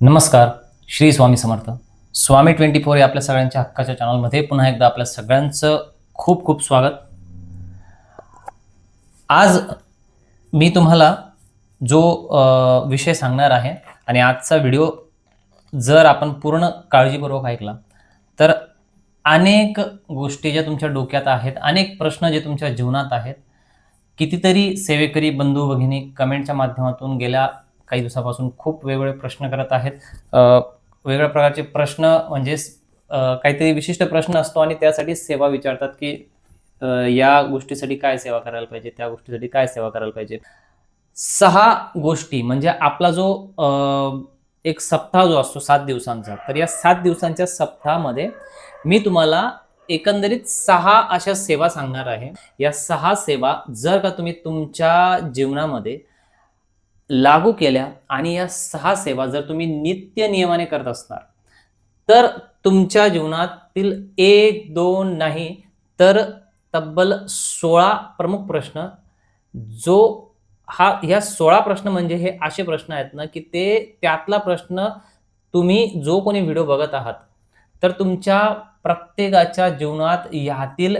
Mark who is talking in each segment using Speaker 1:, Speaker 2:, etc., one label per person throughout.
Speaker 1: नमस्कार Shri Swami Samarth. Swami twenty four या आपल्या सगळ्यांच्या हक्काच्या चॅनलमध्ये पुन्हा एकदा आपल्या सगळ्यांचं खूप खूप स्वागत. आज मी तुम्हाला जो विषय सांगणार आहे आणि आजचा व्हिडिओ जर आपण पूर्ण काळजीपूर्वक ऐकला तर अनेक गोष्टी ज्या तुमच्या डोक्यात आहेत अनेक प्रश्न जे तुमच्या जीवनात आहेत कितीतरी सेवेकरी बंधू भगिनी कमेंटच्या माध्यमातून गेल्या काही दिवसापासून खूप वेगवेगळे प्रश्न करत आहेत. वेगळ्या वेगवेगळ्या प्रकारचे प्रश्न म्हणजे काहीतरी विशिष्ट प्रश्न असतो आणि त्यासाठी सेवा विचारतात की या गोष्टीसाठी काय सेवा करायला पाहिजे त्या गोष्टीसाठी काय सेवा करायला पाहिजे. सहा गोष्टी म्हणजे आपला जो एक सप्ताह जो असतो सात दिवसांचा तर या सात दिवसांच्या सप्ताहामध्ये मी तुम्हाला एकंदरीत सहा अशा सेवा सांगणार आहे. या सहा सेवा जर का तुम्ही तुमच्या जीवनामध्ये लागू केल्या आणि या सहा सेवा जर तुम्ही नित्य नियमाने करत असणार तर तुमच्या जीवनातील एक दोन नाही तर तब्बल सोळा प्रमुख प्रश्न जो हा ह्या सोळा प्रश्न म्हणजे हे असे प्रश्न आहेत ना की ते त्यातला प्रश्न तुम्ही जो कोणी व्हिडिओ बघत आहात तर तुमच्या प्रत्येकाच्या जीवनात ह्यातील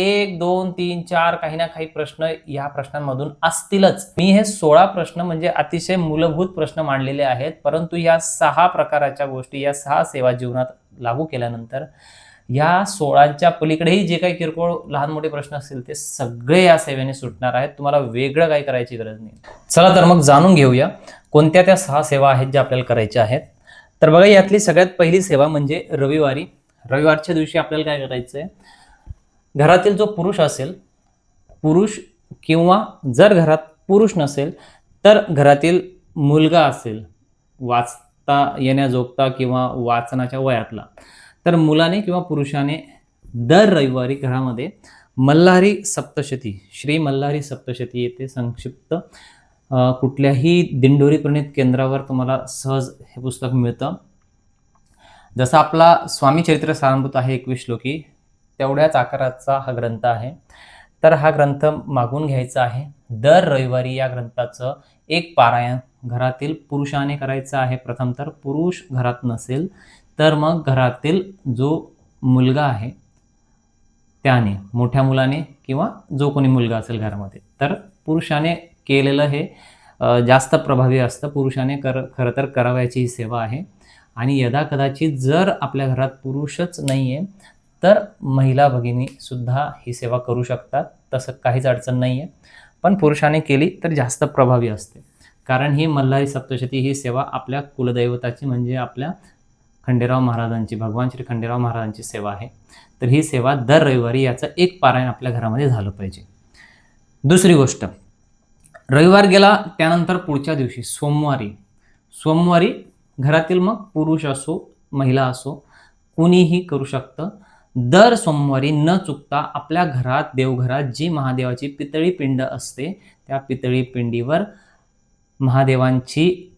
Speaker 1: एक दोन तीन चार काही ना काही प्रश्न या प्रश्नांमधून असतीलच. मी हे सोळा प्रश्न म्हणजे अतिशय मूलभूत प्रश्न मांडलेले आहेत. परंतु या सहा प्रकाराच्या गोष्टी या सहा सेवा जीवनात लागू केल्यानंतर या सोळांच्या पलीकडेही जे काही किरकोळ लहान मोठे प्रश्न असतील ते सगळे या सेवेने सुटणार आहेत. तुम्हाला वेगळं काही करायची गरज नाही. चला तर मग जाणून घेऊया कोणत्या त्या सहा सेवा आहेत ज्या आपल्याला करायच्या आहेत. तर बघा यातली सगळ्यात पहिली सेवा म्हणजे रविवारी. रविवारच्या दिवशी आपल्याला काय करायचं आहे घरातील जो पुरुष असेल पुरुष किंवा जर घरात पुरुष नसेल तर घरातील मुलगा असेल वाचता येण्याजोगता किंवा वाचनाच्या वयातला तर मुलाने किंवा पुरुषाने दर रविवारी घरामध्ये मल्हारी सप्तशती श्री मल्हारी सप्तशती येथे संक्षिप्त कुठल्याही दिंडोरी प्रणित केंद्रावर तुम्हाला सहज हे पुस्तक मिळतं. जसं आपला स्वामी चरित्र सारंभूत आहे एकवीस श्लोकी तेवढ्याच आकाराचा हा ग्रंथ आहे. तर हा ग्रंथ मागून घ्यायचा आहे. दर रविवारी या ग्रंथाचं एक पारायण घरातील पुरुषाने करायचं आहे. प्रथम तर पुरुष घरात नसेल तर मग घरातील जो मुलगा आहे त्याने मोठ्या मुलाने किंवा जो कोणी मुलगा असेल घरामध्ये. तर पुरुषाने केलेलं हे जास्त प्रभावी असतं. पुरुषाने कर खरं तर करावयाची ही सेवा आहे. आणि यदा कदाचित जर आपल्या घरात पुरुषच नाही आहे तर महिला भगिनीसुद्धा ही सेवा करू शकतात. तसं काहीच अडचण नाही आहे पण पुरुषाने केली तर जास्त प्रभावी असते. कारण ही मल्हारी सप्तशती ही सेवा आपल्या कुलदैवताची म्हणजे आपल्या खंडेराव महाराजांची भगवान श्री खंडेराव महाराजांची सेवा आहे. तर ही सेवा दर रविवारी याचं एक पारायण आपल्या घरामध्ये झालं पाहिजे. दुसरी गोष्ट रविवार गेला त्यानंतर पुढच्या दिवशी सोमवारी सोमवारी घरातील मग पुरुष असो महिला असो कुणीही करू शकतं. दर सोमवारी न चुकता आपल्या घरात देवघरात जी महादेवाची पितळी पिंड असते त्या पितळी पिंडीवर महादेवांची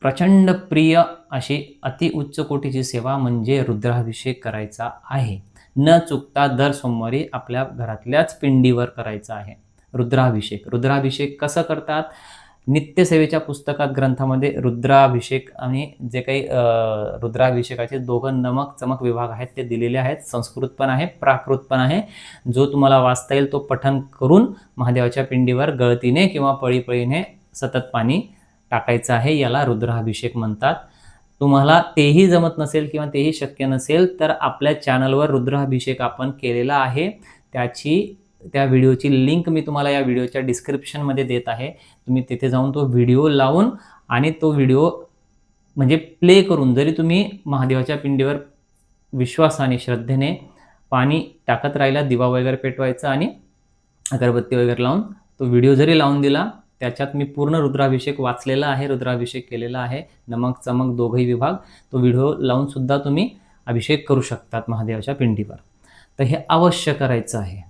Speaker 1: प्रचंड प्रिय अशी अति उच्च कोटीची सेवा म्हणजे रुद्राभिषेक करायचा आहे. न चुकता दर सोमवारी आपल्या घरातल्याच पिंडीवर करायचा आहे. रुद्राभिषेक. रुद्राभिषेक कसं करतात? नित्यसेवेच्या पुस्तकात ग्रंथामध्ये रुद्राभिषेक आणि जे काही रुद्राभिषेकाचे दोघं नमक चमक विभाग आहेत ते दिलेले आहेत. संस्कृत पण आहे प्राकृत पण आहे. जो तुम्हाला वाचता येईल तो पठन करून महादेवाच्या पिंडीवर गळतीने किंवा पळीपळीने सतत पाणी टाकायचं आहे याला रुद्राभिषेक म्हणतात. तुम्हाला तेही जमत नसेल किंवा तेही शक्य नसेल तर आपल्या चॅनलवर रुद्राभिषेक आपण केलेला आहे. त्याची त्या व्हिडिओची लिंक मी तुम्हाला या व्हिडिओच्या डिस्क्रिप्शनमध्ये देत आहे. तुम्ही तिथे जाऊन तो व्हिडिओ लावून आणि तो व्हिडिओ म्हणजे प्ले करून जरी तुम्ही महादेवाच्या पिंडीवर विश्वासाने श्रद्धेने पाणी टाकत राहिला दिवा वगैरे पेटवायचा आणि अगरबत्ती वगैरे लावून तो व्हिडिओ जरी लावून दिला त्याच्यात मी पूर्ण रुद्राभिषेक वाचलेला आहे रुद्राभिषेक केलेला आहे. नमक चमक दोघही विभाग तो व्हिडिओ लावूनसुद्धा तुम्ही अभिषेक करू शकतात महादेवाच्या पिंडीवर. तर हे अवश्य करायचं आहे.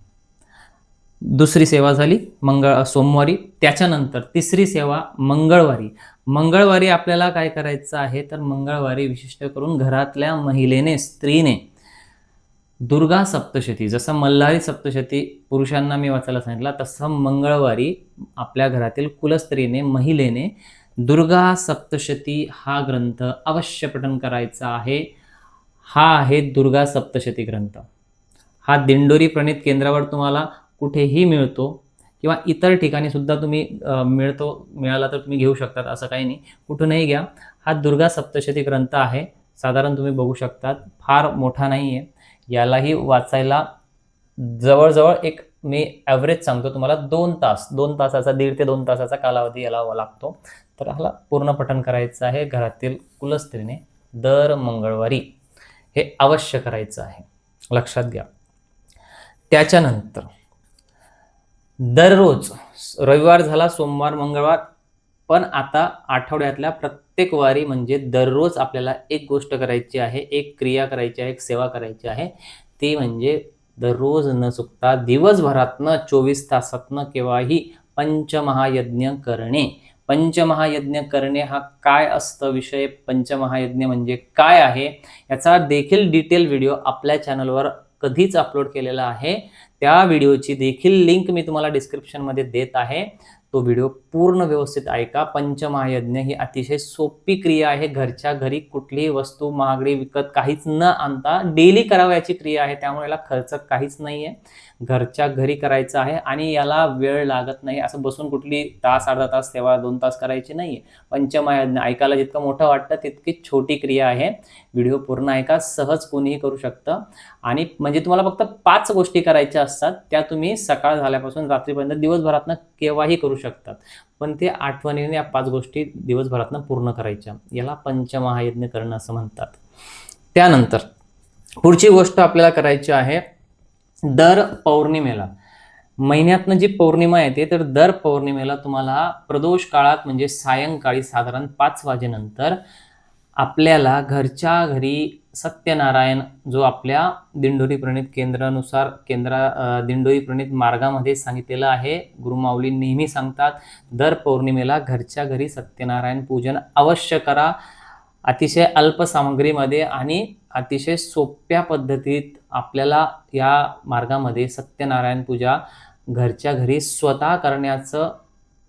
Speaker 1: दुसरी सेवा झाली मंगळ सोमवारी. त्याच्यानंतर तिसरी सेवा मंगळवारी. मंगळवारी आपल्याला काय करायचं आहे? तर मंगळवारी विशिष्ट करून घरातल्या महिलेने स्त्रीने दुर्गा सप्तशती जसं मल्हारी सप्तशती पुरुषांना मी वाचायला सांगितलं तसं मंगळवारी आपल्या घरातील कुलस्त्रीने महिलेने दुर्गा सप्तशती हा ग्रंथ अवश्य पठन करायचा आहे. हा आहे दुर्गा सप्तशती ग्रंथ. हा दिंडोरी प्रणित केंद्रावर तुम्हाला कुठेही मिळतो किंवा इतर ठिकाणी सुद्धा तुम्ही मिळतो मिळाला तर तुम्ही घेऊ शकतात असं काही नाही. कुठूनही घ्या. हा दुर्गा सप्तशती ग्रंथ आहे. साधारण तुम्ही बघू शकतात. फार मोठा नाही आहे. यालाही वाचायला जवळजवळ एक मी ॲव्हरेज सांगतो तुम्हाला दोन तास दोन तासाचा दीड ते दोन तासाचा कालावधी याला लागतो. तर ह्याला पूर्ण पठण करायचं आहे घरातील कुलस्त्रीने दर मंगळवारी. हे अवश्य करायचं आहे. लक्षात घ्या. त्याच्यानंतर दररोज रविवार झाला सोमवार मंगळवार पण आता आठवड्यातल्या प्रत्येक वारी म्हणजे दररोज आपल्याला एक गोष्ट करायची आहे एक क्रिया करायची आहे एक सेवा करायची आहे. ती म्हणजे दररोज न चुकता दिवसभरातनं चोवीस तासातनं केव्हाही पंचमहायज्ञ करणे. पंचमहायज्ञ करणे हा काय असतं विषय? पंचमहायज्ञ म्हणजे काय आहे? याचा देखील डिटेल व्हिडिओ आपल्या चॅनलवर कधीच अपलोड केलेला आहे. त्या व्हिडिओची देखील लिंक मी तुम्हाला डिस्क्रिप्शनमध्ये देत आहे. तो व्हिडिओ पूर्ण व्यवस्थित ऐका पंचमहायज्ञ ही अतिशय सोपी क्रिया आहे. घरच्या घरी कुठलीही वस्तू महागडी विकत काहीच न आणता डेली करावयाची क्रिया आहे. त्यामुळे याला खर्च काहीच नाही आहे घरच्या घरी करायचं आहे आणि याला वेळ लागत नाही. असं बसून कुठली तास अर्धा तास सेवा दोन तास करायची नाही आहे पंचमहायज्ञ ऐकायला जितकं मोठं वाटतं तितकी छोटी क्रिया आहे. व्हिडिओ पूर्ण ऐका सहज कोणीही करू शकतं. आणि म्हणजे तुम्हाला फक्त पाच गोष्टी करायच्या असतात. त्या तुम्ही सकाळ झाल्यापासून रात्रीपर्यंत दिवसभरातनं केव्हाही करू शकतात. पण ते आठवणीने या पाच गोष्टी दिवसभरातनं पूर्ण करायच्या. याला पंचमहायज्ञ करणं असं म्हणतात. त्यानंतर पुढची गोष्ट आपल्याला करायची आहे दर पौर्णिमेला. महिन्यातनं जी पौर्णिमा येते तर दर पौर्णिमेला तुम्हाला प्रदोष काळात म्हणजे सायंकाळी साधारण पाच वाजेनंतर आपल्याला घरच्या घरी सत्यनारायण जो आपल्या दिंडोरी प्रणित केंद्रानुसार केंद्रा दिंडोरी प्रणित मार्गामध्ये सांगितलेलं आहे. गुरुमाऊली नेहमी सांगतात दर पौर्णिमेला घरच्या घरी सत्यनारायण पूजन अवश्य करा. अतिशय अल्प सामग्रीमध्ये आणि अतिशय सोप्या पद्धतीत आपल्याला या मार्गामध्ये सत्यनारायण पूजा घरच्या घरी स्वतः करण्याचं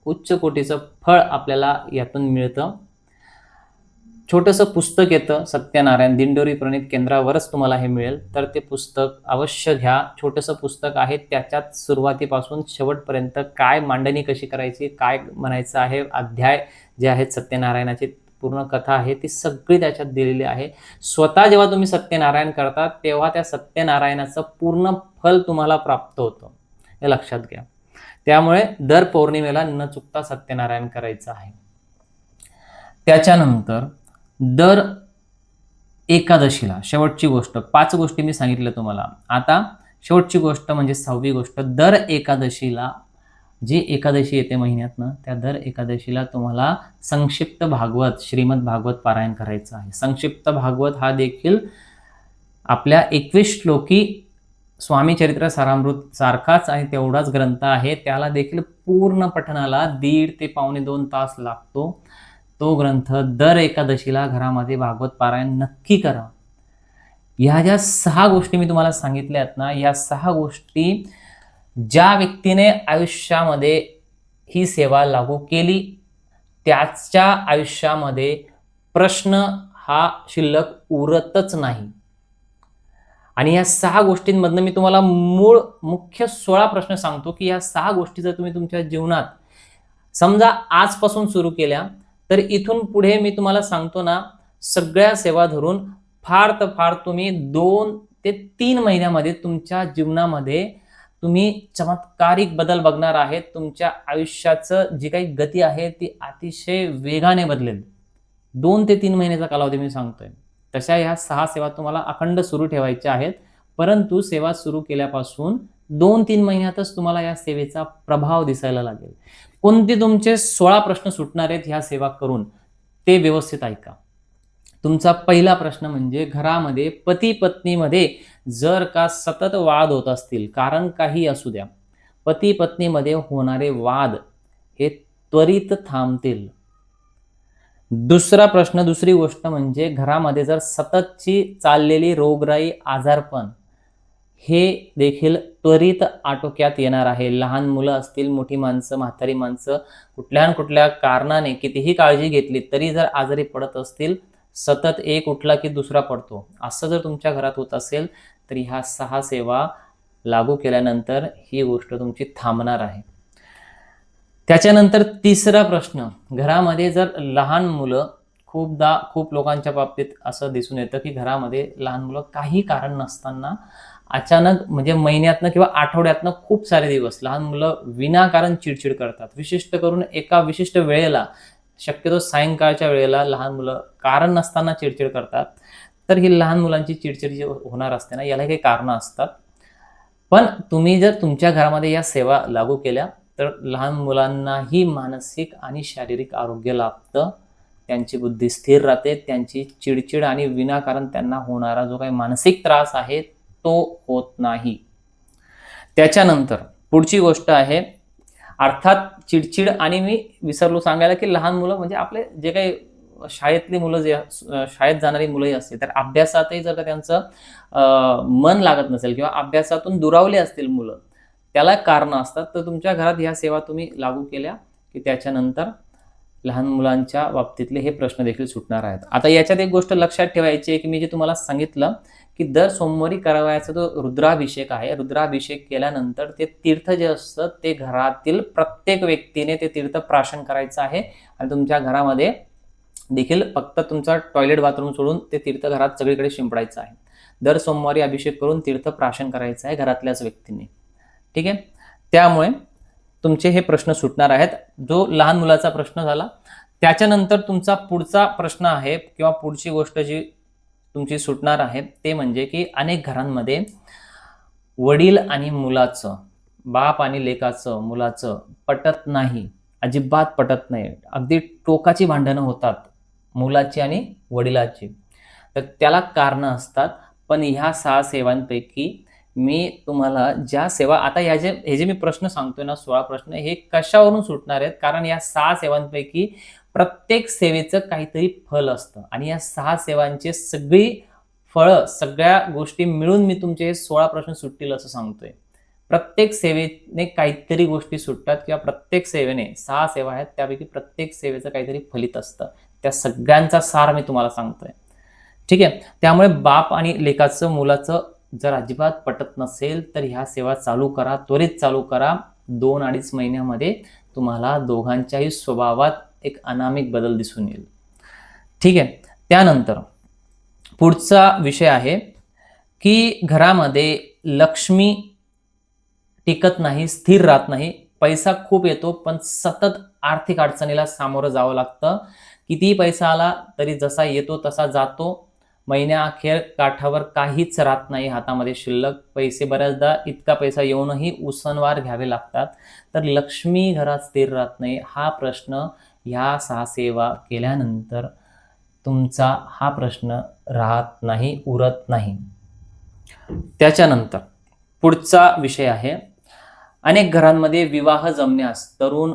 Speaker 1: उच्च कोटीचं फळ आपल्याला यातून मिळतं. छोटंसं पुस्तक येतं सत्यनारायण दिंडोरी प्रणित केंद्रावरच तुम्हाला हे मिळेल. तर ते पुस्तक अवश्य घ्या. छोटंसं पुस्तक आहे त्याच्यात सुरुवातीपासून शेवटपर्यंत काय मांडणी कशी करायची काय म्हणायचं आहे अध्याय जे आहेत सत्यनारायणाची पूर्ण कथा आहे ती सगळी त्याच्यात दिलेली आहे. स्वतः जेव्हा तुम्ही सत्यनारायण करता तेव्हा त्या सत्यनारायणाचं पूर्ण फल तुम्हाला प्राप्त होतं. हे लक्षात घ्या. त्यामुळे दर पौर्णिमेला न चुकता सत्यनारायण करायचं आहे. त्याच्यानंतर दर एकादशीला शेवटची गोष्ट पाच गोष्टी मी सांगितल्या तुम्हाला. आता शेवटची गोष्ट म्हणजे सहावी गोष्ट दर एकादशीला जी एकादशी येते महिन्यातनं त्या दर एकादशीला तुम्हाला संक्षिप्त भागवत श्रीमद भागवत पारायण करायचं आहे. संक्षिप्त भागवत हा देखील आपल्या एकवीस श्लोकी स्वामी चरित्र सारामृत सारखाच आहे तेवढाच ग्रंथ आहे. त्याला देखील पूर्ण पठणाला दीड ते पावणे दोन तास लागतो. तो ग्रंथ दर एकादशीला घरामध्ये भागवत पारायण नक्की करा. ह्या ज्या सहा गोष्टी मी तुम्हाला सांगितल्या आहेत ना या सहा गोष्टी ज्या व्यक्तीने आयुष्यामध्ये ही सेवा लागू केली त्याच्या आयुष्यामध्ये प्रश्न हा शिल्लक उरतच नाही. आणि या सहा गोष्टींमधनं मी तुम्हाला मूळ मुख्य सोळा प्रश्न सांगतो की या सहा गोष्टी जर तुम्ही तुमच्या जीवनात समजा आजपासून सुरू केल्या तर इथून पुढे मी तुम्हाला सांगतो ना सगळ्या सेवा धरून फार तर फार तुम्ही दोन ते तीन महिन्यामध्ये तुमच्या जीवनामध्ये तुम्ही चमत्कारिक बदल बघणार आहेत. तुमच्या आयुष्याचं जी काही गती आहे ती अतिशय वेगाने बदलेल. दोन ते तीन महिन्याचा कालावधी मी सांगतोय. तशा ह्या सहा सेवा तुम्हाला अखंड सुरू ठेवायच्या आहेत. परंतु सेवा सुरू केल्यापासून दोन तीन महिन्यातच तुम्हाला या सेवेचा प्रभाव दिसायला लागेल. कोणते तुमचे सोळा प्रश्न सुटणार आहेत ह्या सेवा करून ते व्यवस्थित ऐका. तुमचा पहिला प्रश्न म्हणजे घरामध्ये पती पत्नीमध्ये जर का सतत वाद होत असतील कारण काही असू द्या पती पत्नीमध्ये होणारे वाद हे त्वरित थांबतील. दुसरा प्रश्न दुसरी गोष्ट म्हणजे घरामध्ये जर सततची चाललेली रोगराई आजारपण हे देखील त्वरित आटोक्यात येणार आहे. लहान मुलं असतील मोठी माणसं म्हातारी माणसं कुठल्या कुठल्या कारणाने कितीही काळजी घेतली तरी जर आजारी पडत असतील सतत एक उठला की दुसरा पडतो. असं जर तुमच्या घरात होत असेल तर ह्या सहा सेवा लागू केल्यानंतर ही गोष्ट तुमची थांबणार आहे. त्याच्यानंतर तिसरा प्रश्न घरामध्ये जर लहान मुलं खूपदा खूप लोकांच्या बाबतीत असं दिसून येतं की घरामध्ये लहान मुलं काही कारण नसताना अचानक म्हणजे महिन्यातनं किंवा आठवड्यातनं खूप सारे दिवस लहान मुलं विनाकारण चिडचिड करतात. विशिष्ट करून एका विशिष्ट वेळेला शक्यतो सायंकाळच्या वेळेला लहान मुलं कारण नसताना चिडचिड करतात. तर ही लहान मुलांची चिडचिड जी होणार असते ना याला काही कारणं असतात. पण तुम्ही जर तुमच्या घरामध्ये या सेवा लागू केल्या तर लहान मुलांनाही मानसिक आणि शारीरिक आरोग्य लाभतं. त्यांची बुद्धी स्थिर राहते त्यांची चिडचिड आणि विनाकारण त्यांना होणारा जो काही मानसिक त्रास आहे तो होत नाही. त्याच्यानंतर पुढची गोष्ट आहे अर्थात चिडचिड आणि मी विसरलो सांगायला की लहान मुलं म्हणजे आपले जे काही शाळेतली मुलं जे शाळेत जाणारी मुलंही असतील तर अभ्यासातही जर का त्यांचं मन लागत नसेल किंवा अभ्यासातून दुरावले असतील मुलं त्याला कारणं असतात. तर तुमच्या घरात ह्या सेवा तुम्ही लागू केल्या की त्याच्यानंतर लहान मुलांच्या बाबतीतले हे प्रश्न देखील सुटणार आहेत. आता याच्यात एक गोष्ट लक्षात ठेवायची आहे की मी जे तुम्हाला सांगितलं की दर सोमवारी करावायचा जो रुद्राभिषेक आहे रुद्राभिषेक केल्यानंतर ते तीर्थ जे असतं ते घरातील प्रत्येक व्यक्तीने ते तीर्थ प्राशन करायचं आहे आणि तुमच्या घरामध्ये देखील फक्त तुमचा टॉयलेट बाथरूम सोडून ते तीर्थ घरात सगळीकडे शिंपडायचं आहे. दर सोमवारी अभिषेक करून तीर्थ प्राशन करायचं आहे घरातल्याच व्यक्तीने. ठीक आहे? त्यामुळे तुमचे हे प्रश्न सुटणार आहेत. जो लहान मुलाचा प्रश्न झाला त्याच्यानंतर तुमचा पुढचा प्रश्न आहे किंवा पुढची गोष्ट जी तुमची सुटणार आहे ते म्हणजे की अनेक घरांमध्ये वडील आणि मुलाचं बाप आणि लेकाचं मुलाचं पटत नाही अजिबात पटत नाही. अगदी टोकाची भांडणं होतात मुलाची आणि वडिलाची. तर त्याला कारणं असतात. पण ह्या सहा सेवांपैकी मी तुम्हाला ज्या सेवा आता ह्या जे हे जे मी प्रश्न सांगतोय ना सोळा प्रश्न हे कशावरून सुटणार आहेत? कारण या सहा सेवांपैकी प्रत्येक सेवेचं काहीतरी फल असतं. आणि या सहा सेवांचे सगळी फळं सगळ्या गोष्टी मिळून मी तुमचे हे सोळा प्रश्न सुटतील असं सांगतोय. प्रत्येक सेवेने काहीतरी गोष्टी सुटतात किंवा प्रत्येक सेवेने सहा सेवा आहेत त्यापैकी प्रत्येक सेवेचं काहीतरी फलित असतं. त्या सगळ्यांचा सार मी तुम्हाला सांगतोय. ठीक आहे? त्यामुळे बाप आणि लेखाचं मुलाचं जर अजिबात पटत नसेल तर ह्या सेवा चालू करा त्वरित चालू करा. दोन अडीच महिन्यामध्ये तुम्हाला दोघांच्याही स्वभावात एक अनामिक बदल दिसून येईल. ठीक आहे? त्यानंतर पुढचा विषय आहे की घरामध्ये लक्ष्मी टिकत नाही स्थिर राहत नाही. पैसा खूप येतो पण सतत आर्थिक अडचणीला सामोरं जावं लागतं. कितीही पैसा आला तरी जसा येतो तसा जातो. महिन्याअखेर काठावर काहीच राहत नाही हातामध्ये शिल्लक. पैसे बऱ्याचदा इतका पैसा येऊनही उसनवार घ्यावे लागतात. तर लक्ष्मी घरात स्थिर राहत नाही हा प्रश्न ह्या सहा सेवा केल्यानंतर तुमचा हा प्रश्न राहत नाही उरत नाही. त्याच्यानंतर पुढचा विषय आहे. अनेक घरांमध्ये विवाह जमण्यास तरुण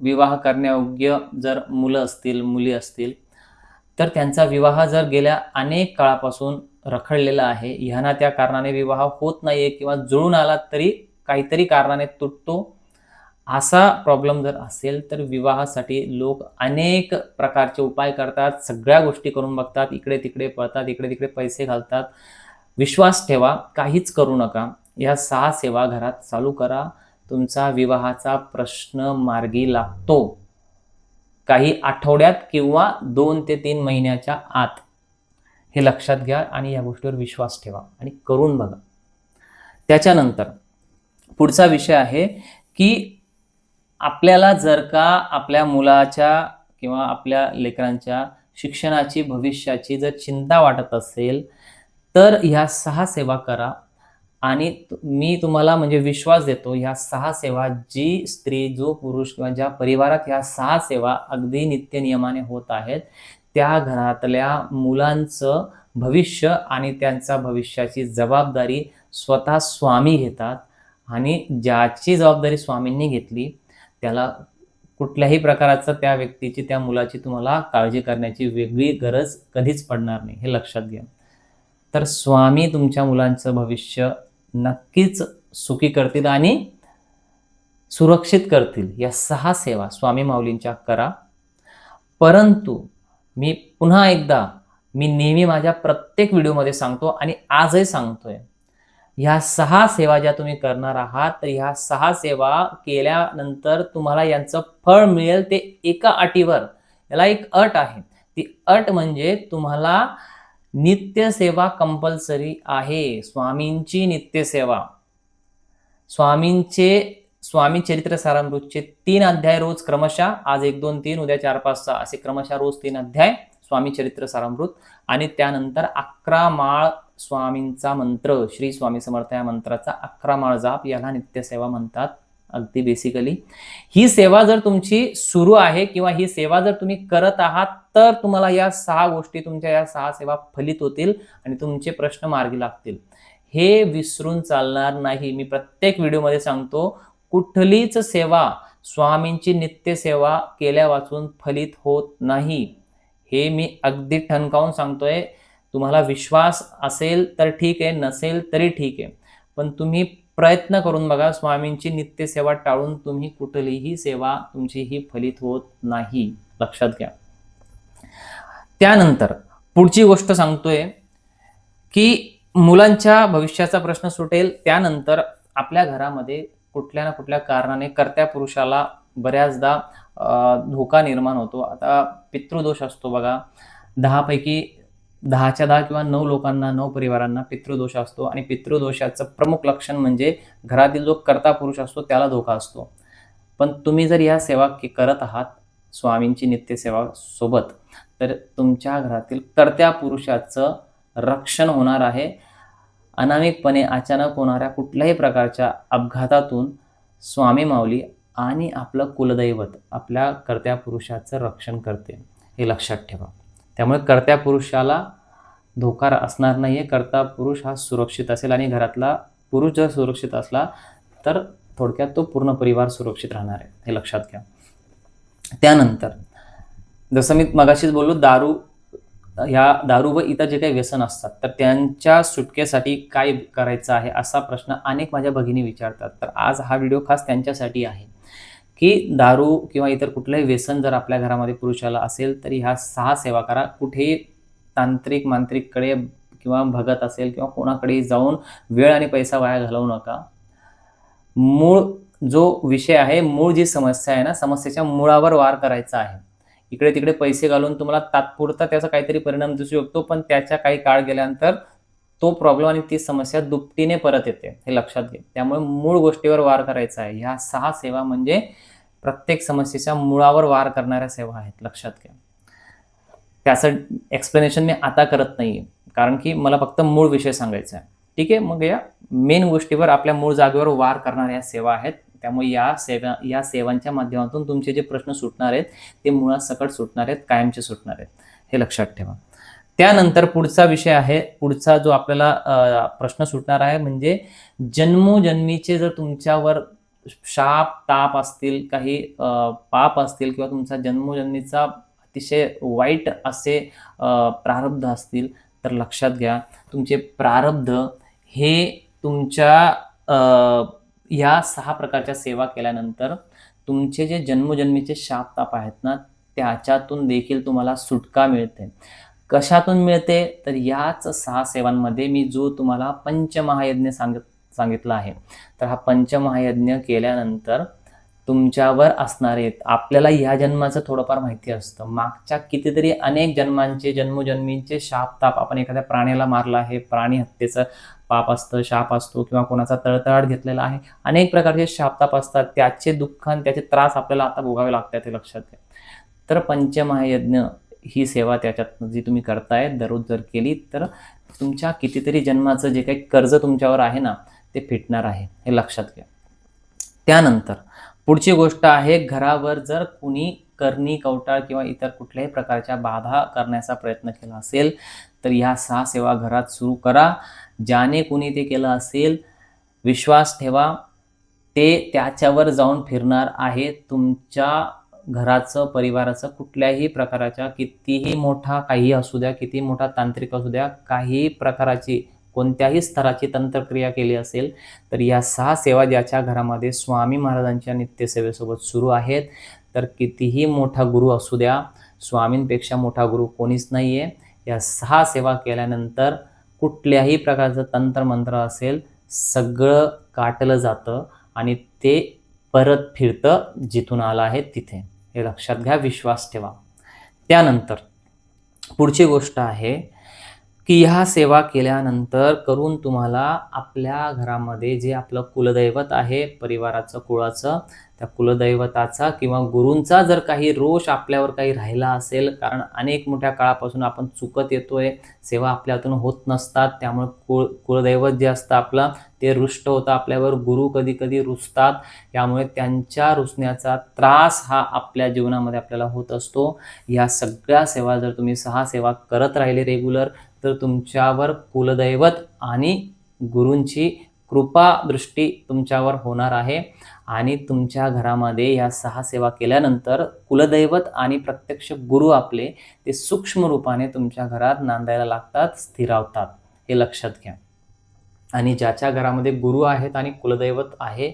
Speaker 1: विवाह करण्यायोग्य जर मुलं असतील मुली असतील तर त्यांचा विवाह जर गेल्या अनेक काळापासून रखडलेला आहे ह्याना त्या कारणाने विवाह होत नाहीये किंवा जुळून आला तरी काहीतरी कारणाने तुटतो असा प्रॉब्लेम जर असेल तर विवाहासाठी लोक अनेक प्रकारचे उपाय करतात सगळ्या गोष्टी करून बघतात इकडे तिकडे पळतात इकडे तिकडे पैसे घालतात. विश्वास ठेवा काहीच करू नका. या सहा सेवा घरात चालू करा. तुमचा विवाहाचा प्रश्न मार्गी लागतो. काही आठवड्यात किंवा दोन ते तीन महिन्याच्या आत. हे लक्षात घ्या आणि या गोष्टीवर विश्वास ठेवा आणि करून बघा. त्याच्यानंतर पुढचा विषय आहे की आपल्याला जर का आपल्या मुलाच्या किंवा आपल्या लेकरांच्या शिक्षणाची भविष्याची जर चिंता वाटत असेल तर ह्या सहा सेवा करा. आणि तु- मी तुम्हाला म्हणजे विश्वास देतो ह्या सहा सेवा जी स्त्री जो पुरुष किंवा ज्या परिवारात ह्या सहा सेवा अगदी नित्य नियमाने होत आहेत त्या घरातल्या मुलांचं भविष्य आणि त्यांचा भविष्याची जबाबदारी स्वतः स्वामी घेतात आणि ज्याची जबाबदारी स्वामींनी घेतली त्याला कुठल्याही प्रकाराचं त्या व्यक्तीची त्या मुलाची तुम्हाला काळजी करण्याची वेगळी गरज कधीच पडणार नाही हे लक्षात घ्या. तर स्वामी तुमच्या मुलांचं भविष्य नक्कीच सुखी करतील आणि सुरक्षित करतील. या सहा सेवा स्वामी माऊलींच्या करा. परंतु मी पुन्हा एकदा मी नेहमी माझ्या प्रत्येक व्हिडिओमध्ये सांगतो आणि आजही सांगतोय ह्या सहा सेवा ज्या तुम्ही करणार आहात तर ह्या सहा सेवा केल्यानंतर तुम्हाला यांचं फळ मिळेल ते एका अटीवर. याला एक अट आहे. ती अट म्हणजे तुम्हाला नित्यसेवा कंपल्सरी आहे. स्वामींची नित्यसेवा. स्वामींचे स्वामी चरित्र सारामृतचे तीन अध्याय रोज क्रमशः आज एक दोन तीन उद्या चार पाच सहा असे क्रमशः रोज तीन अध्याय स्वामी चरित्र सारामृत आणि त्यानंतर अकरा माळ स्वामींचा मंत्र श्री स्वामी समर्थ या मंत्राचा अकरा माळ जाप याला नित्यसेवा म्हणतात. अगदी बेसिकली ही सेवा जर तुमची सुरू आहे किंवा ही सेवा जर तुम्ही करत आहात तर तुम्हाला या सहा गोष्टी तुमच्या या सहा सेवा फलित होतील आणि तुमचे प्रश्न मार्गी लागतील. हे विसरून चालणार नाही. मी प्रत्येक व्हिडिओमध्ये सांगतो कुठलीच सेवा स्वामींची नित्यसेवा केल्या वाचून फलित होत नाही. हे मी अगदी ठणकावून सांगतोय. तुम्हाला विश्वास असेल तर ठीक आहे नसेल तरी ठीक आहे. पण तुम्ही प्रयत्न करून बघा स्वामींची नित्यसेवा टाळून तुम्ही कुठलीही सेवा तुमची ही फलित होत नाही. लक्षात घ्या. त्यानंतर पुढची गोष्ट सांगतोय की मुलांच्या भविष्याचा प्रश्न सुटेल. त्यानंतर आपल्या घरामध्ये कुठल्या ना कुठल्या कारणाने कर्त्या पुरुषाला बऱ्याचदा धोका निर्माण होतो. आता पितृदोष असतो बघा. दहापैकी दहाच्या दहा किंवा नऊ लोकांना नऊ परिवारांना पितृदोष असतो आणि पितृदोषाचं प्रमुख लक्षण म्हणजे घरातील जो कर्ता पुरुष असतो त्याला धोका असतो. पण तुम्ही जर या सेवा करत आहात स्वामींची नित्यसेवा सोबत तर तुमच्या घरातील कर्त्या पुरुषाचं रक्षण होणार आहे. अनामिकपणे अचानक होणाऱ्या कुठल्याही प्रकारच्या अपघातातून स्वामी माऊली आणि आपलं कुलदैवत आपल्या कर्त्या पुरुषाचं रक्षण करते. हे लक्षात ठेवा. त्यामुळे कर्त्या पुरुषाला धोका असणार नाही आहे कर्ता पुरुष हा सुरक्षित असेल आणि घरातला पुरुष जर सुरक्षित असला तर थोडक्यात तो पूर्ण परिवार सुरक्षित राहणार आहे हे लक्षात घ्या. त्यानंतर जसं मी मगाशीच बोललो दारू ह्या दारू व इतर जे काही व्यसन असतात तर त्यांच्या सुटकेसाठी काय करायचं आहे असा प्रश्न अनेक माझ्या भगिनी विचारतात. तर आज हा व्हिडिओ खास त्यांच्यासाठी आहे. की दारू किंवा इतर कुठलंही व्यसन जर आपल्या घरामध्ये पुरुषाला असेल तरी ह्या सहा सेवा करा. कुठेही तांत्रिक मांत्रिककडे किंवा भगत असेल किंवा कोणाकडे जाऊन वेळ आणि पैसा वाया घालवू नका. मूळ जो विषय आहे मूळ जी समस्या आहे ना समस्येच्या मुळावर वार करायचा आहे. इकडे तिकडे पैसे घालून तुम्हाला तात्पुरता त्याचा काहीतरी परिणाम दिसू शकतो पण त्याच्या काही काळ गेल्यानंतर तो प्रॉब्लेम आणि ती समस्या दुपटीने परत येते हे लक्षात घे त्यामुळे मूळ गोष्टीवर वार करायचा आहे. ह्या सहा सेवा म्हणजे प्रत्येक समस्येच्या मुळावर वार करणाऱ्या सेवा आहेत लक्षात घ्या. त्याचं एक्सप्लेनेशन मी आता करत नाहीये. कारण की मला फक्त मूळ विषय सांगायचा आहे. ठीक आहे मग या मेन गोष्टीवर आपल्या मूळ जागेवर वार करणाऱ्या सेवा आहेत. त्यामुळे या सेवा या सेवांच्या माध्यमातून तुमचे जे प्रश्न सुटणार आहेत ते मुळात सकट सुटणार आहेत कायमचे सुटणार आहेत. हे लक्षात ठेवा. त्यानंतर पुढचा विषय आहे पुढचा जो आपल्याला प्रश्न सुटणार आहे म्हणजे जन्मोजन्मीचे जर तुमच्यावर शाप ताप असतील काही पाप असतील किंवा तुमचा जन्मजन्मीचा अतिशय वाईट असे प्रारब्ध असतील तर लक्षात घ्या. तुमचे प्रारब्ध हे तुमच्या या सहा प्रकारच्या सेवा केल्यानंतर तुमचे जे जन्मजन्मीचे शाप ताप आहेत ना त्याच्यातून देखील तुम्हाला सुटका मिळते. कशातून मिळते? तर याच सहा सेवांमध्ये मी जो तुम्हाला पंचमहायज्ञ सांगत सांगितलं आहे. तर हा पंचमहायज्ञ केल्यानंतर तुमच्यावर असणारे आपल्याला ह्या जन्माचं थोडंफार माहिती असतं. मागच्या कितीतरी अनेक जन्मांचे जन्मोजन्मींचे शाप ताप आपण एखाद्या प्राण्याला मारला आहे प्राणी हत्येचं पाप असतं शाप असतो किंवा कोणाचा तळतळाट घेतलेला आहे अनेक प्रकारचे शापताप असतात. त्याचे दुःख आणि त्याचे त्रास आपल्याला आता भोगावे लागतात हे लक्षात घ्या. तर पंचमहायज्ञ ही सेवा त्याच्यात जी तुम्ही करताय दररोज जर केली तर तुमच्या कितीतरी जन्माचं जे काही कर्ज तुमच्यावर आहे ना ते फिटणार आहे हे लक्षात घ्या. त्यानंतर पुढची गोष्ट आहे घरावर जर कुणी करणी कवटाळ किंवा इतर कुठल्याही प्रकारच्या बाधा करण्याचा प्रयत्न केला असेल तर ह्या सहा सेवा घरात सुरू करा. ज्याने कुणी ते केलं असेल विश्वास ठेवा. ते त्याच्यावर जाऊन फिरणार आहे. तुमच्या घराचं परिवाराचं कुठल्याही प्रकाराच्या कितीही मोठा काही असू द्या किती मोठा तांत्रिक असू द्या काही प्रकाराची कोणत्याही स्तराची तंत्रक्रिया केली असेल तर या सहा सेवा ज्याच्या घरामध्ये स्वामी महाराजांच्या नित्यसेवेसोबत सुरू आहेत तर कितीही मोठा गुरु असू द्या स्वामींपेक्षा मोठा गुरु कोणीच नाही आहे या सहा सेवा केल्यानंतर कुठल्याही प्रकारचं तंत्रमंत्र असेल सगळं काटलं जातं आणि ते परत फिरतं जिथून आलं आहे तिथे. हे लक्षात घ्या विश्वास ठेवा. त्यानंतर पुढची गोष्ट आहे की ह्या सेवा केल्यानंतर करून तुम्हाला आपल्या घरामध्ये जे आपलं कुलदैवत आहे परिवाराचं कुळाचं त्या कुलदैवताचा किंवा गुरूंचा जर काही रोष आपल्यावर काही राहिला असेल कारण अनेक मोठ्या काळापासून आपण चुकत येतोय सेवा आपल्यातून होत नसतात त्यामुळे कुळ कुलदैवत जे असतं आपलं ते रुष्ट होतं आपल्यावर गुरु कधी कधी रुसतात त्यामुळे त्यांच्या रुसण्याचा त्रास हा आपल्या जीवनामध्ये आपल्याला होत असतो. या सगळ्या सेवा जर तुम्ही सहा सेवा करत राहिले रेग्युलर तर तुमच्यावर कुलदैवत आणि गुरूंची कृपा दृष्टी तुमच्यावर होणार आहे. आणि तुमच्या घरामध्ये या सहा सेवा केल्यानंतर कुलदैवत आणि प्रत्यक्ष गुरु आपले ते सूक्ष्म रूपाने तुमच्या घरात नांदायला लागतात स्थिरावतात. हे लक्षात घ्या. आणि ज्याच्या घरामध्ये गुरु आहेत आणि कुलदैवत आहे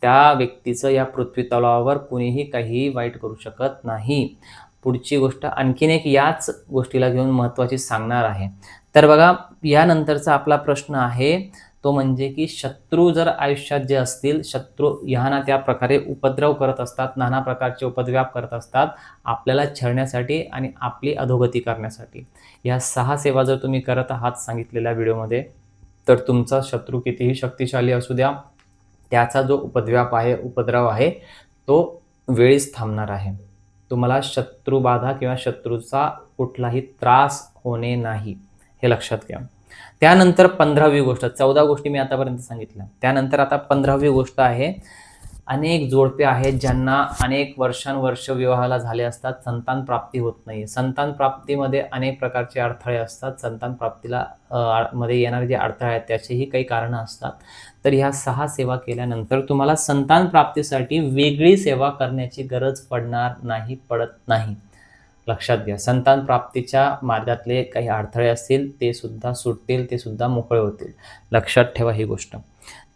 Speaker 1: त्या व्यक्तीचं या पृथ्वी तलावावर कुणीही काहीही वाईट करू शकत नाही. पुढची गोष्ट आणखीन एक याच गोष्टीला घेऊन महत्त्वाची सांगणार आहे. तर बघा यानंतरचा आपला प्रश्न आहे तो म्हणजे की शत्रू जर आयुष्यात जे असतील शत्रू ह्या ना त्या प्रकारे उपद्रव करत असतात नाना प्रकारचे उपद्व्याप करत असतात आपल्याला छळण्यासाठी आणि आपली अधोगती करण्यासाठी. या सहा सेवा जर तुम्ही करत आहात सांगितलेल्या व्हिडिओमध्ये तर तुमचा शत्रू कितीही शक्तिशाली असू द्या त्याचा जो उपद्व्याप आहे उपद्रव आहे तो वेळीच थांबणार आहे. तुम्हाला शत्रुबाधा किंवा शत्रूचा कुठलाही त्रास होणे नाही हे लक्षात घ्या. त्यानंतर पंधरावी गोष्ट चौदा गोष्टी मी आतापर्यंत सांगितल्या. त्यानंतर आता पंधरावी गोष्ट आहे अनेक जोडपे आहेत ज्यांना अनेक वर्षानुवर्ष विवाहाला झाले असतात. संतान प्राप्ती होत नाही संतान प्राप्तीमध्ये अनेक प्रकारचे अडथळे असतात. संतान प्राप्तीला मध्ये येणारे जे अडथळे आहेत त्याचेही काही कारणं असतात. तर ह्या सहा सेवा केल्यानंतर तुम्हाला संतान प्राप्तीसाठी वेगळी सेवा करण्याची गरज पडणार नाही पडत नाही. लक्षात घ्या. संतान प्राप्तीच्या मार्गातले काही अडथळे असतील ते सुद्धा सुटतील ते सुद्धा मोकळे होतील. लक्षात ठेवा ही गोष्ट.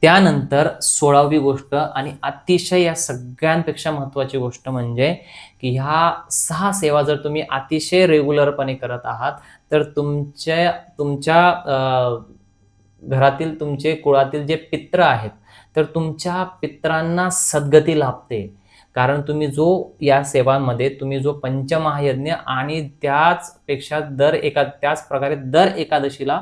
Speaker 1: त्यानंतर सोळावी गोष्ट आणि अतिशय या सगळ्यांपेक्षा महत्त्वाची गोष्ट म्हणजे की ह्या सहा सेवा जर तुम्ही अतिशय रेग्युलरपणे करत आहात तर तुमच्या तुमच्या घरातील तुमचे कुळातील जे पित्र आहेत तर तुमच्या पित्रांना सद्गती लाभते. कारण तुम्ही जो या सेवांमध्ये तुम्ही जो पंचमहायज्ञ आणि त्याचपेक्षा दर एका त्याच प्रकारे दर एकादशीला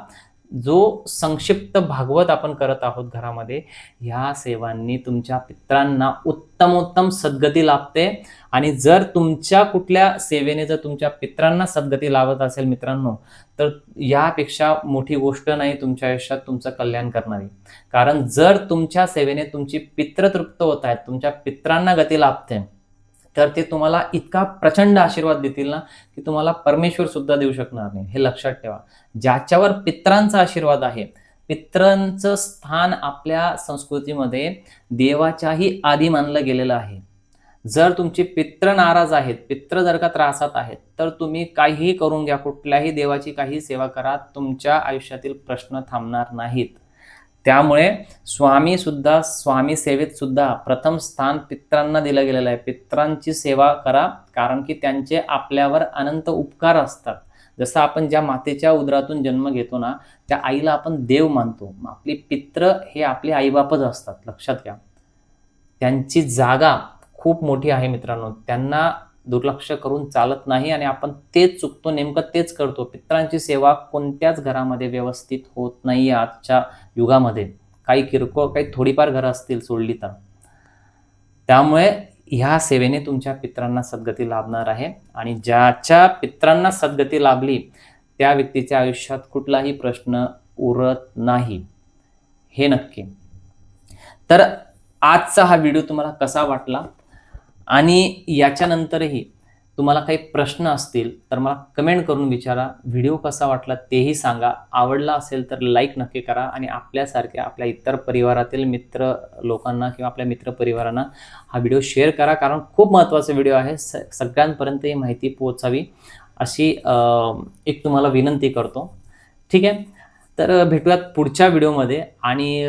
Speaker 1: जो संक्षिप्त भागवत आपण करत आहोत घरामध्ये ह्या सेवांनी तुमच्या पित्रांना उत्तमोत्तम सद्गती लाभते. आणि जर तुमच्या कुठल्या सेवेने जर तुमच्या पित्रांना सद्गती लाभत असेल मित्रांनो तर यापेक्षा मोठी गोष्ट नाही तुमच्या आयुष्यात तुमचं कल्याण करणारी. कारण जर तुमच्या सेवेने तुमची पित्र तृप्त होत आहेत तुमच्या पित्रांना गती लाभते तर ते तुम्हाला इतका प्रचंड आशीर्वाद देतील ना की तुम्हाला परमेश्वर सुद्धा देऊ शकणार नाही. हे लक्षात ठेवा. ज्याच्यावर पित्रांचा आशीर्वाद आहे पित्रांचं स्थान आपल्या संस्कृतीमध्ये देवाच्याही आधी मानलं गेलेलं आहे. जर तुमचे पित्र नाराज आहेत पित्र जर का त्रासात आहेत तर तुम्ही काहीही करून घ्या कुठल्याही देवाची काही सेवा करा तुमच्या आयुष्यातील प्रश्न थांबणार नाहीत. त्यामुळे स्वामीसुद्धा स्वामी सेवेतसुद्धा प्रथम स्थान पित्रांना दिलं गेलेलं आहे. पित्रांची सेवा करा कारण की त्यांचे आपल्यावर अनंत उपकार असतात. जसं आपण ज्या मातेच्या उदरातून जन्म घेतो ना त्या आईला आपण देव मानतो. मग आपली पित्र हे आपले आईबापच असतात लक्षात घ्या. त्यांची जागा खूप मोठी आहे मित्रांनो. त्यांना दुर्लक्ष करून चालत नाही आणि आपण तेच चुकतो नेमकं तेच करतो. पित्रांची सेवा कोणत्याच घरामध्ये व्यवस्थित होत नाही आजच्या युगामध्ये. काही किरकोळ काही थोडीफार घरं असतील सोडली तर. त्यामुळे ह्या सेवेने तुमच्या पित्रांना सद्गती लाभणार आहे आणि ज्याच्या पित्रांना सद्गती लाभली त्या व्यक्तीच्या आयुष्यात कुठलाही प्रश्न उरत नाही. हे नक्की. तर आजचा हा व्हिडिओ तुम्हाला कसा वाटला? आणि याच्यानंतरही तुम्हाला काही प्रश्न असतील तर मला कमेंट करून विचारा. व्हिडिओ कसा वाटला तेही सांगा. आवडला असेल तर लाईक नक्की करा आणि आपल्यासारख्या आपल्या इतर परिवारातील मित्र लोकांना किंवा आपल्या मित्र परिवारांना हा व्हिडिओ शेअर करा. कारण खूप महत्त्वाचा व्हिडिओ आहे. स सगळ्यांपर्यंत ही माहिती पोहोचावी अशी एक तुम्हाला विनंती करतो. ठीक आहे? तर भेटूयात पुढच्या व्हिडिओमध्ये आणि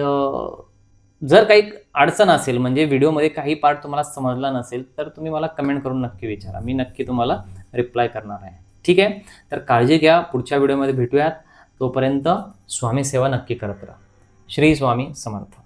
Speaker 1: जर काही अडचण असेल म्हणजे व्हिडिओमध्ये काही पार्ट तुम्हाला समजला नसेल तर तुम्ही मला कमेंट करून नक्की विचारा. मी नक्की तुम्हाला रिप्लाय करणार आहे. ठीक आहे? तर काळजी घ्या. पुढच्या व्हिडिओमध्ये भेटूयात. तोपर्यंत स्वामी सेवा नक्की करत राहा. श्री स्वामी समर्थ.